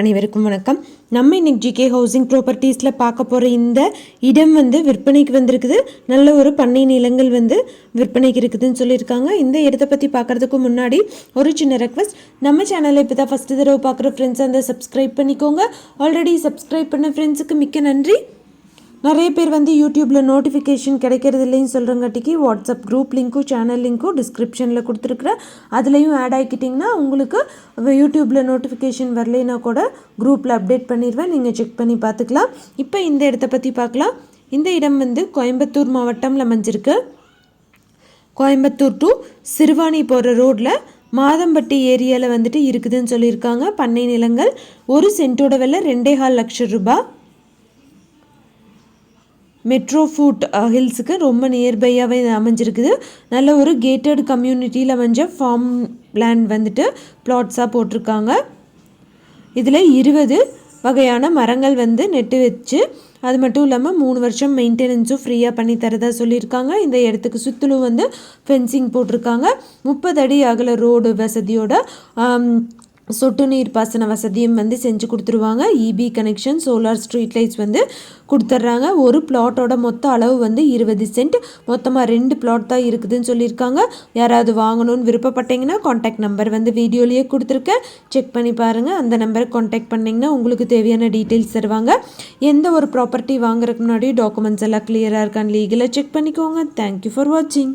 அனைவருக்கும் வணக்கம். நம்ம இன்னைக்கு ஜிகே ஹவுசிங் ப்ராப்பர்ட்டிஸில் பார்க்க போகிற இந்த இடம் வந்து விற்பனைக்கு வந்திருக்குது. நல்ல ஒரு பண்ணை நிலங்கள் வந்து விற்பனைக்கு இருக்குதுன்னு சொல்லியிருக்காங்க. இந்த இடத்தை பற்றி பார்க்குறதுக்கு முன்னாடி ஒரு சின்ன ரெக்வஸ்ட் நம்ம சேனலை இப்போ தான் ஃபஸ்ட்டு தடவை பார்க்குற ஃப்ரெண்ட்ஸ் அந்த சப்ஸ்கிரைப் பண்ணிக்கோங்க. ஆல்ரெடி சப்ஸ்கிரைப் பண்ண ஃப்ரெண்ட்ஸுக்கு மிக்க நன்றி. நிறைய பேர் வந்து யூடியூப்பில் நோட்டிஃபிகேஷன் கிடைக்கிறது இல்லைன்னு சொல்கிறங்காட்டிக்கு வாட்ஸ்அப் குரூப் லிங்க்கும் சேனல் லிங்க்கும் டிஸ்கிரிப்ஷனில் கொடுத்துருக்குறேன் அதுலேயும் ஆட் ஆகிக்கிட்டிங்கன்னா உங்களுக்கு யூடியூப்பில் நோட்டிஃபிகேஷன் வரலைன்னா கூட குரூப்பில் அப்டேட் பண்ணிடுவேன் நீங்கள் செக் பண்ணி பார்த்துக்கலாம். இப்போ இந்த இடத்த பற்றி பார்க்கலாம். இந்த இடம் வந்து கோயம்புத்தூர் மாவட்டம்ல அமைஞ்சிருக்கு. கோயம்புத்தூர் டு சிறுவாணி போகிற ரோட்டில் மாதம்பட்டி ஏரியாவில் வந்துட்டு இருக்குதுன்னு சொல்லியிருக்காங்க. பண்ணை நிலங்கள் ஒரு சென்ட்டோட விலை ரெண்டே கால் லட்சம் ரூபாய். மெட்ரோ ஃபுட் ஹில்ஸுக்கு ரொம்ப நியர்பையாகவே அமைஞ்சிருக்குது. நல்ல ஒரு கேட்டட் கம்யூனிட்டியில் அமைஞ்ச ஃபார்ம் லேண்ட் வந்துட்டு பிளாட்ஸாக போட்டிருக்காங்க. இதில் இருபது வகையான மரங்கள் வந்து நெட்டு வச்சு அது மட்டும் இல்லாமல் மூணு வருஷம் மெயின்டெனன்ஸும் ஃப்ரீயாக பண்ணி தரதா சொல்லியிருக்காங்க. இந்த இடத்துக்கு சுற்றிலும் வந்து ஃபென்சிங் போட்டிருக்காங்க. முப்பது அடி அகல ரோடு வசதியோட um, சொட்டு நீர் பாசன வசதியும் வந்து செஞ்சு கொடுத்துருவாங்க. EB connection solar street lights வந்து கொடுத்துட்றாங்க ஒரு பிளாட்டோட மொத்த அளவு வந்து இருபது சென்ட் மொத்தமாக ரெண்டு பிளாட் தான் இருக்குதுன்னு சொல்லியிருக்காங்க. யாராவது வாங்கணும்னு விருப்பப்பட்டீங்கன்னா காண்டாக்ட் நம்பர் வந்து வீடியோலேயே கொடுத்துருக்கேன். செக் பண்ணி பாருங்கள் அந்த நம்பருக்கு காண்டாக்ட் பண்ணிங்கன்னா உங்களுக்கு தேவையான டீட்டெயில்ஸ் தருவாங்க. எந்த ஒரு ப்ராப்பர்ட்டி வாங்குறதுக்கு முன்னாடி டாக்குமெண்ட்ஸ் எல்லாம் கிளியராக இருக்கான்னு லீகலாக செக் பண்ணிக்கோங்க. தேங்க்யூ ஃபார் வாட்சிங்